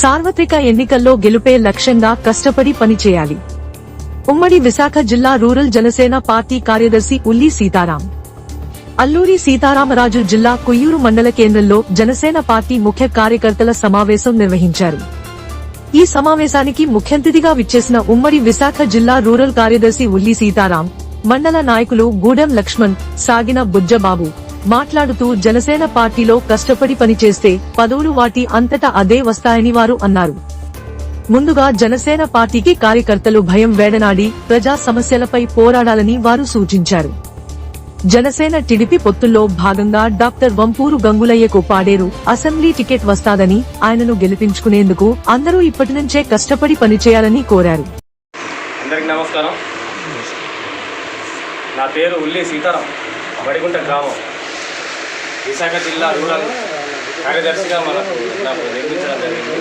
సార్వత్రిక ఎన్నికల్లో గెలుపే లక్ష్యంగా కష్టపడి పనిచేయాలి. ఉమ్మడి విశాఖ జిల్లా రూరల్ జనసేన పార్టీ కార్యదర్శి ఉల్లి సీతారాం. అల్లూరి సీతారామరాజు జిల్లా కొయ్యూరు మండల కేంద్రంలో జనసేన పార్టీ ముఖ్య కార్యకర్తల సమావేశం నిర్వహించారు. ఈ సమావేశానికి ముఖ్యంతిథిగా విచ్చేసిన ఉమ్మడి విశాఖ జిల్లా రూరల్ కార్యదర్శి ఉల్లి సీతారాం మండల నాయకులు గూడెం లక్ష్మణ్ సాగిన బుజ్జబాబు మాట్లాడుతూ జనసేన పార్టీలో కష్టపడి పనిచేస్తే పదవులు వాటి అంతటా అదే వస్తాయని వారు అన్నారు. ముందుగా జనసేన పార్టీకి కార్యకర్తలు భయం వేడనాడి ప్రజా సమస్యలపై పోరాడాలని వారు సూచించారు. జనసేన టిడిపి పొత్తుల్లో భాగంగా డాక్టర్ వంపూరు గంగులయ్యకు పాడేరు అసెంబ్లీ టికెట్ వస్తాదని ఆయనను గెలిపించుకునేందుకు అందరూ ఇప్పటి నుంచే కష్టపడి పనిచేయాలని కోరారు. అందరికి నమస్కారం. నా పేరు ఉల్లి సీతారాం వడిగుంట గ్రామం. విశాఖ జిల్లా రూరల్ కార్యదర్శిగా మనకు నాకు నిర్మించడం జరిగింది.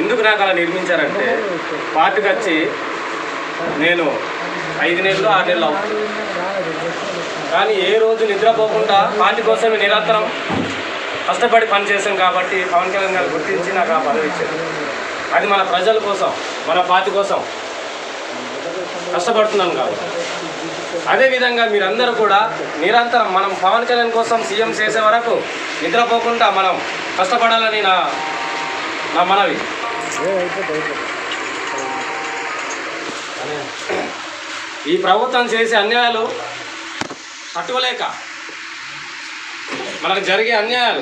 ఎందుకు నాకు అలా నిర్మించారంటే పార్టీకి వచ్చి నేను ఐదు నెలలు ఆరు నెలలు అవుతుంది. కానీ ఏ రోజు నిద్రపోకుండా పార్టీ కోసమే నిరంతరం కష్టపడి పనిచేసాం కాబట్టి పవన్ కళ్యాణ్ గారు గుర్తించి నాకు ఆ పదవి ఇచ్చారు. అది మన ప్రజల కోసం మన పార్టీ కోసం కష్టపడుతున్నాం కాబట్టి. అదేవిధంగా మీరందరూ కూడా నిరంతరం మనం పవన్ కళ్యాణ్ కోసం సీఎం చేసే వరకు నిద్రపోకుండా మనం కష్టపడాలని నా నా మనవి. ఈ ప్రభుత్వం చేసే అన్యాయాలు తట్టుకోలేక మనకు జరిగే అన్యాయాలు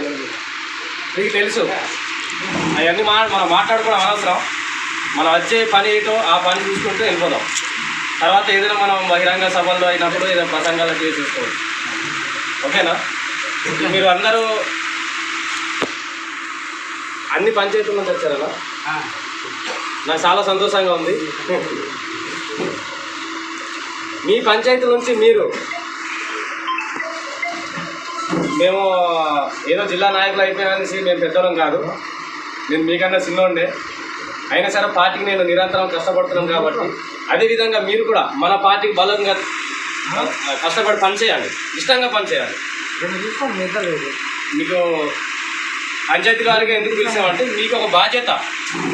మీకు తెలుసు. అవన్నీ మా మనం మాట్లాడుకోవడం అనవసరం. మనం వచ్చే పని ఏటో ఆ పని చూసుకుంటూ వెళ్ళిపోదాం. తర్వాత ఏదైనా మనం బహిరంగ సభల్లో అయినప్పుడు ఏదైనా ప్రసంగాలు చేసేసుకోవచ్చు ఓకేనా? మీరు అందరూ అన్ని పంచాయతీల నుంచి వచ్చారనా? నాకు చాలా సంతోషంగా ఉంది. మీ పంచాయతీ నుంచి మీరు మేము ఏదో జిల్లా నాయకులు అయిపోయామనేసి మేము పెద్దలం కాదు. నేను మీకన్నా చిన్నోండే అయినా సరే పార్టీకి నేను నిరంతరం కష్టపడుతున్నాను కాబట్టి అదేవిధంగా మీరు కూడా మన పార్టీకి బలంగా కష్టపడి పనిచేయాలి. ఇష్టంగా పనిచేయాలి. మీకు పంచాయతీ వారికి ఎందుకు పిలిచామంటే మీకు ఒక బాధ్యత.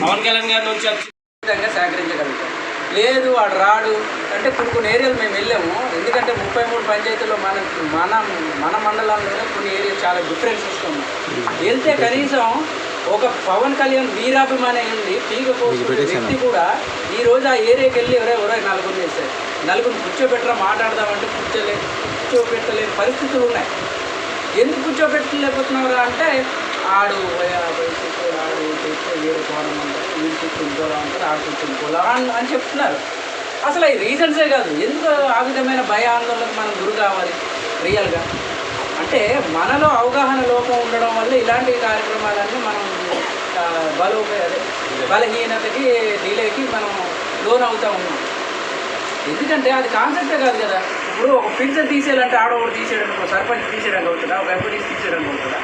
పవన్ కళ్యాణ్ గారి నుంచి విధంగా సహకరించగలుగుతాం. లేదు వాడు రాడు. అంటే కొన్ని కొన్ని ఏరియాలు మేము వెళ్ళాము. ఎందుకంటే ముప్పై మూడు పంచాయతీల్లో మన మన మన మండలంలోనే కొన్ని ఏరియాలు చాలా డిఫరెన్సెస్ ఉన్నాయి. వెళ్తే కనీసం ఒక పవన్ కళ్యాణ్ వీరాభిమాని అయింది పీక వ్యక్తి కూడా ఈ రోజు ఆ ఏరియాకి వెళ్ళి ఎవరో ఎవరో నలుగురు చేశారు. నలుగురు కూర్చోబెట్టరా మాట్లాడదామంటే కూర్చోలే కూర్చోబెట్టలేని పరిస్థితులు ఉన్నాయి. ఎందుకు కూర్చోబెట్టలేకపోతున్నారా అంటే ఆడు ఆడు ఏడు కోణం అంటారు వీడి చుట్టూ ఇంకోలా అంటారు ఆడు చుట్టూ ఇంకోలా అని చెప్తున్నారు. అసలు ఈ రీజన్సే కాదు. ఎందుకు ఆ విధమైన భయ ఆందోళనకు మనం గురి కావాలి? రియల్గా అంటే మనలో అవగాహన లోపం ఉండడం వల్ల ఇలాంటి కార్యక్రమాలన్నీ మనం బలో బలహీనతకి డిలేకి మనం లోన్ అవుతూ ఉన్నాం. ఎందుకంటే అది కాన్సెప్టే కాదు కదా. ఇప్పుడు ఒక ఫిల్టర్ తీసేయాలంటే ఆడవాడు ఒకటి తీసేయడానికి ఒక సర్పంచ్ తీసేయడానికి అవుతుందా ఒక ఎంపీడీస్ తీసేయడానికి అవుతుందా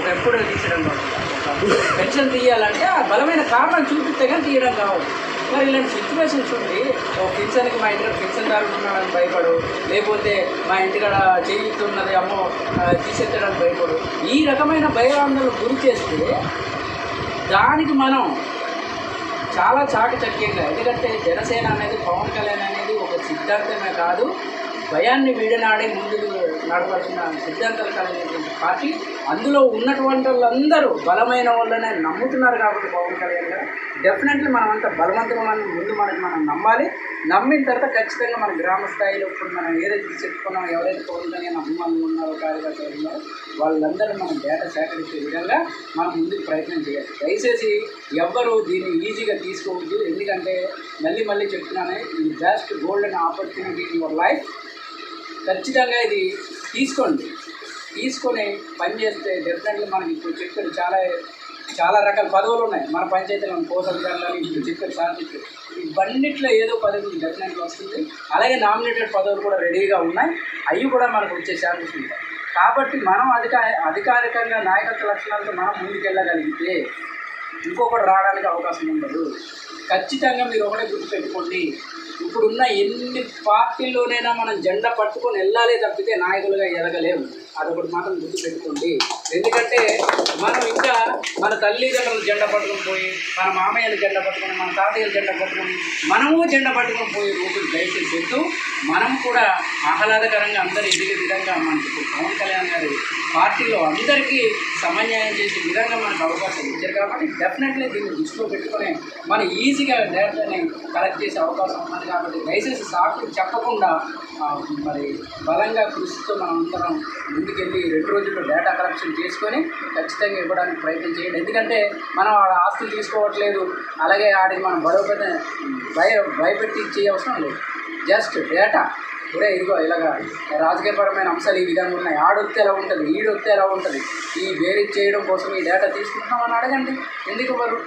ఒక ఎంపీడీ తీసేయడానికి అవుతుందా పెన్షన్ తీయాలంటే ఆ బలమైన కారణం చూపిస్తే కానీ తీయడం కావాలి. మరి ఇలాంటి సిచ్యువేషన్స్ ఉంది ఓ పెన్షన్కి మా ఇంటికాడ పెన్షన్దారులు ఉన్నాడని భయపడు. లేకపోతే మా ఇంటికాడ చేయుతున్నది అమ్మో ఆ, తీసేత్తడానికి భయపడు. ఈ రకమైన భయాందోళన గురి చేస్తే దానికి మనం చాలా చాకచక్యంగా ఎందుకంటే జనసేన అనేది పవన్ కళ్యాణ్ అనేది ఒక సిద్ధాంతమే కాదు. భయాన్ని వీడనాడే ముందుకు నడవలసిన సిద్ధాంతాలు కలిగినటువంటి పార్టీ అందులో ఉన్నటువంటి వాళ్ళందరూ బలమైన వాళ్ళనే నమ్ముతున్నారు కాబట్టి పవన్ కళ్యాణ్ గారు. డెఫినెట్లీ మనం అంతా బలవంతమైన ముందు మనకి మనం నమ్మాలి. నమ్మిన తర్వాత ఖచ్చితంగా మన గ్రామ స్థాయిలో ఇప్పుడు మనం ఏదైతే చెప్పుకున్నాం ఎవరైతే పవన్ కళ్యాణ్ అభిమానులు ఉన్నారో కార్యకర్తలు ఉన్నారో వాళ్ళందరూ మనం డేటా సేకరించే విధంగా మనం ముందుకు ప్రయత్నం చేయాలి. దయచేసి ఎవ్వరూ దీన్ని ఈజీగా తీసుకోవద్దు. ఎందుకంటే మళ్ళీ మళ్ళీ చెప్తున్నానే ఇది best golden opportunity in your life ఖచ్చితంగా ఇది తీసుకోండి. తీసుకొని పని చేస్తే డెఫినెట్లీ మనకి ఇప్పుడు చెప్పారు చాలా చాలా రకాల పదవులు ఉన్నాయి. మన పంచాయతీలో కోసంగాలని ఇప్పుడు చెప్పారు సార్ చెప్పారు ఇవన్నిట్లో ఏదో పదవి డెఫినెట్గా వస్తుంది. అలాగే నామినేటెడ్ పదవులు కూడా రెడీగా ఉన్నాయి. అవి కూడా మనకు వచ్చే ఛాన్సెస్ ఉంటాయి. కాబట్టి మనం అధికార అధికారికంగా నాయకత్వ లక్షణాలతో మనం ముందుకెళ్ళగలిగితే ఇంకొకటి రావడానికి అవకాశం ఉండదు. ఖచ్చితంగా మీరు ఒకటే గుర్తుపెట్టుకోండి. ఇప్పుడున్న ఎన్ని పార్టీల్లోనైనా మనం జెండా పట్టుకొని వెళ్ళాలి తప్పితే నాయకులుగా ఎదగలేము. అదొకటి మాత్రం గుర్తుపెట్టుకోండి. ఎందుకంటే మనం ఇంకా మన తల్లిదండ్రులు జెండా పట్టుకొని పోయి మన మామయ్యలు జెండా పట్టుకొని మన తాతయ్యలు జెండా పట్టుకొని మనము జెండా పట్టుకొని పోయి రోజులు దయచేసి చెప్తూ మనం కూడా ఆహ్లాదకరంగా అందరూ ఎదిగే విధంగా మనకి పవన్ కళ్యాణ్ గారి పార్టీలో అందరికీ సమన్యాయం చేసే విధంగా మనకు అవకాశం ఇచ్చారు కాబట్టి డెఫినెట్లీ దీన్ని దృష్టిలో పెట్టుకొని మనం ఈజీగా డేటాని కలెక్ట్ చేసే అవకాశం ఉన్నది కాబట్టి దయచేసి సాకులు చెప్పకుండా మరి బలంగా కృషితో మనం అందరం ముందుకెళ్ళి రెండు రోజుల్లో డేటా కలెక్షన్ చేసుకొని ఖచ్చితంగా ఇవ్వడానికి ప్రయత్నం చేయండి. ఎందుకంటే మనం ఆడ ఆస్తులు తీసుకోవట్లేదు అలాగే ఆడికి మనం బడవ భయ భయపెట్టి ఇచ్చే అవసరం లేదు. Just data. ఒరే ఇదిగో ఇలాగా రాజకీయపరమైన అంశాలు ఈ విధంగా ఉన్నాయి. ఆడొస్తే ఎలా ఉంటుంది? ఈడొస్తే ఎలా ఉంటుంది? ఈ వేరే చేయడం కోసం ఈ డేటా తీసుకుంటున్నాం అని అడగండి. ఎందుకు వారు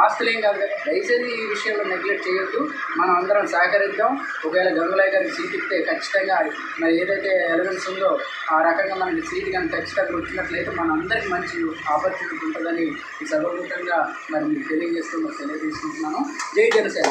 ఆస్తులు ఏం కాదు కదా దయచేసి ఈ విషయంలో నెగ్లెక్ట్ చేయొద్దు. మనం అందరం సహకరిద్దాం. ఒకవేళ గంగులయ్య గారికి సీట్ ఇస్తే ఖచ్చితంగా మరి ఏదైతే ఎలిమెంట్స్ ఉందో ఆ రకంగా మనకి సీట్ కానీ ఖచ్చితంగా వచ్చినట్లయితే మన అందరికి మంచి ఆపర్చునిటీ ఉంటుందని ఈ సర్వభూతంగా మరి మీకు తెలియజేస్తూ మరి తెలియజేసుకుంటున్నాను. జై జనసేన.